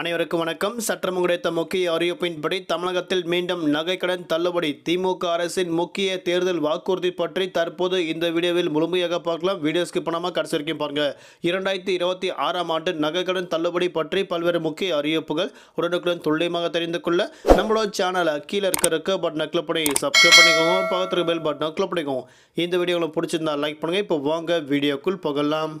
அனைவருக்கும் வணக்கம். சற்றம் கிடைத்த முக்கிய அறிவிப்பின்படி தமிழகத்தில் மீண்டும் நகைக்கடன் தள்ளுபடி. திமுக அரசின் முக்கிய தேர்தல் வாக்குறுதி பற்றி தற்போது இந்த வீடியோவில் முழுமையாக பார்க்கலாம். வீடியோஸ்க்கு பணமாக கடைசி வரைக்கும் பாருங்க. இரண்டாயிரத்தி இருபத்தி ஆறாம் ஆண்டு நகைக்கடன் தள்ளுபடி பற்றி பல்வேறு முக்கிய அறிவிப்புகள் உடனுக்குடன் துல்லியமாக தெரிந்து கொள்ள நம்மளோட சேனலை கீழே இருக்க இருக்க பட்டனை கிளிக் பண்ணி சப்ஸ்கிரைப் பண்ணிக்கோங்க. பக்கத்துக்கு பெல் பட்டனை கிளிக் பண்ணிக்கோங்க. இந்த வீடியோ உங்களுக்கு பிடிச்சிருந்தா லைக் பண்ணுங்க. இப்போ வாங்க வீடியோக்குள் போகலாம்.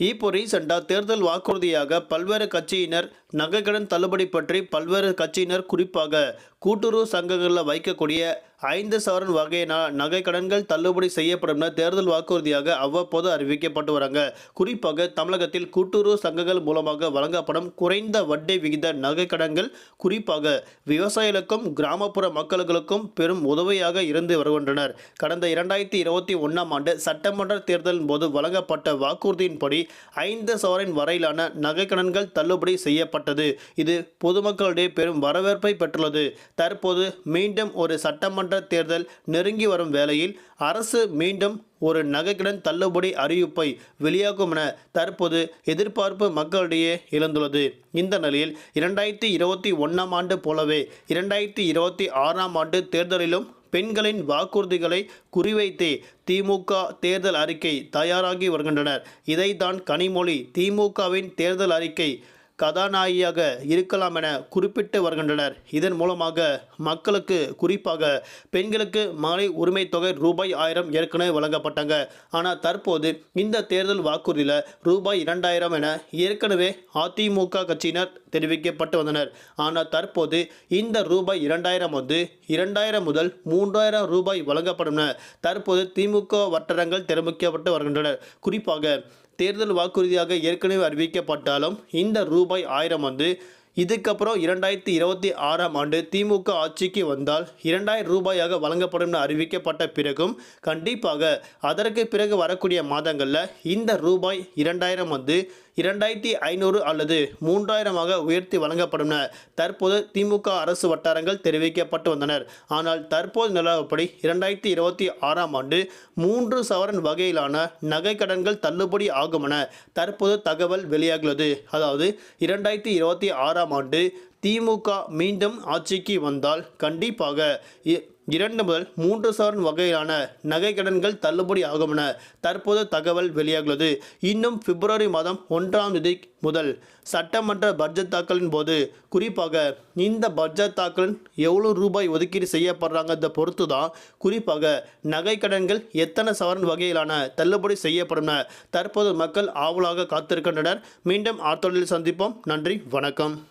இப்போ ரீசெண்டாக தேர்தல் வாக்குறுதியாக பல்வேறு கட்சியினர் நகைக்கடன் தள்ளுபடி பற்றி பல்வேறு கட்சியினர் குறிப்பாக கூட்டுறவு சங்கங்களில் வைக்கக்கூடிய ஐந்து சவரன் வகையினால் நகைக்கடன்கள் தள்ளுபடி செய்யப்படும் என தேர்தல் வாக்குறுதியாக அவ்வப்போது அறிவிக்கப்பட்டு வராங்க. குறிப்பாக தமிழகத்தில் கூட்டுறவு சங்கங்கள் மூலமாக வழங்கப்படும் குறைந்த வட்டி விகித நகைக்கடன்கள் குறிப்பாக விவசாயிகளுக்கும் கிராமப்புற மக்களுக்கும் பெரும் உதவியாக இருந்து வருகின்றனர். கடந்த இரண்டாயிரத்தி இருபத்தி ஒன்றாம் ஆண்டு சட்டமன்ற தேர்தலின் போது வழங்கப்பட்ட வாக்குறுதியின்படி ஐந்து சவரன் வரையிலான நகைக்கடன்கள் தள்ளுபடி செய்யப்பட்டது இது பொதுமக்களிடையே பெரும் வரவேற்பை பெற்றுள்ளது. தற்போது மீண்டும் ஒரு சட்டமன்ற தேர்தல் நெருங்கி வரும் வேளையில் அரசு மீண்டும் ஒரு நகைக்கடன் தள்ளுபடி அறிவிப்பை வெளியாகும் என தற்போது எதிர்பார்ப்பு மக்களிடையே எழுந்துள்ளது. இந்த நிலையில் இரண்டாயிரத்தி இருபத்தி ஒன்றாம் ஆண்டு போலவே இரண்டாயிரத்தி இருபத்தி ஆறாம் ஆண்டு தேர்தலிலும் பெண்களின் வாக்குறுதிகளை குறிவைத்தே திமுக தேர்தல் அறிக்கை தயாராகி வருகின்றனர். இதைத்தான் கனிமொழி திமுகவின் தேர்தல் அறிக்கை கதாநாயகியாக இருக்கலாம் என குறிப்பிட்டு வருகின்றனர். இதன் மூலமாக மக்களுக்கு குறிப்பாக பெண்களுக்கு மலை உரிமை தொகை ரூபாய் ஆயிரம் ஏற்கனவே வழங்கப்பட்டாங்க. ஆனால் தற்போது இந்த தேர்தல் வாக்குறுதியில் ரூபாய் இரண்டாயிரம் என ஏற்கனவே அதிமுக கட்சியினர் தெரிவிக்கப்பட்டு வந்தனர். ஆனால் தற்போது இந்த ரூபாய் இரண்டாயிரம் வந்து இரண்டாயிரம் முதல் மூன்றாயிரம் ரூபாய் வழங்கப்படும் தற்போது திமுக வட்டாரங்கள் தெரிவிக்கப்பட்டு வருகின்றனர் குறிப்பாக தேர்தல் வாக்குறுதியாக ஏற்கனவே அறிவிக்கப்பட்டாலும் இந்த ரூபாய் ஆயிரம் வந்து இதுக்கப்புறம் இரண்டாயிரத்தி இருபத்தி ஆறாம் ஆண்டு திமுக ஆட்சிக்கு வந்தால் இரண்டாயிரம் ரூபாயாக வழங்கப்படும் என அறிவிக்கப்பட்ட பிறகும் கண்டிப்பாக அதற்கு பிறகு வரக்கூடிய மாதங்களில் இந்த ரூபாய் இரண்டாயிரம் வந்து இரண்டாயிரத்தி ஐநூறு அல்லது மூன்றாயிரமாக உயர்த்தி வழங்கப்படும் என தற்போது திமுக அரசு வட்டாரங்கள் தெரிவிக்கப்பட்டு வந்தனர். ஆனால் தற்போது நிலவப்படி இரண்டாயிரத்தி இருபத்தி ஆறாம் ஆண்டு மூன்று சவரன் வகையிலான நகை கடன்கள் தள்ளுபடி ஆகும் என தற்போது தகவல் வெளியாகியுள்ளது. அதாவது இரண்டாயிரத்தி இருபத்தி ஆறாம் ஆண்டு திமுக மீண்டும் ஆட்சிக்கு வந்தால் கண்டிப்பாக இ- இரண்டு முதல் மூன்று சவரன் வகையிலான நகைக்கடன்கள் தள்ளுபடி ஆகும் என தற்போது தகவல் வெளியாகுள்ளது இன்னும் பிப்ரவரி மாதம் ஒன்றாம் தேதி முதல் சட்டமன்ற பட்ஜெட் தாக்கலின் போது குறிப்பாக இந்த பட்ஜெட் தாக்கலின் எவ்வளோ ரூபாய் ஒதுக்கீடு செய்யப்படுறாங்க பொறுத்து தான் குறிப்பாக நகைக்கடன்கள் எத்தனை சவரன் வகையிலான தள்ளுபடி செய்யப்படும் தற்போது மக்கள் ஆவலாக காத்திருக்கின்றனர். மீண்டும் ஆத்தொழில் சந்திப்போம். நன்றி. வணக்கம்.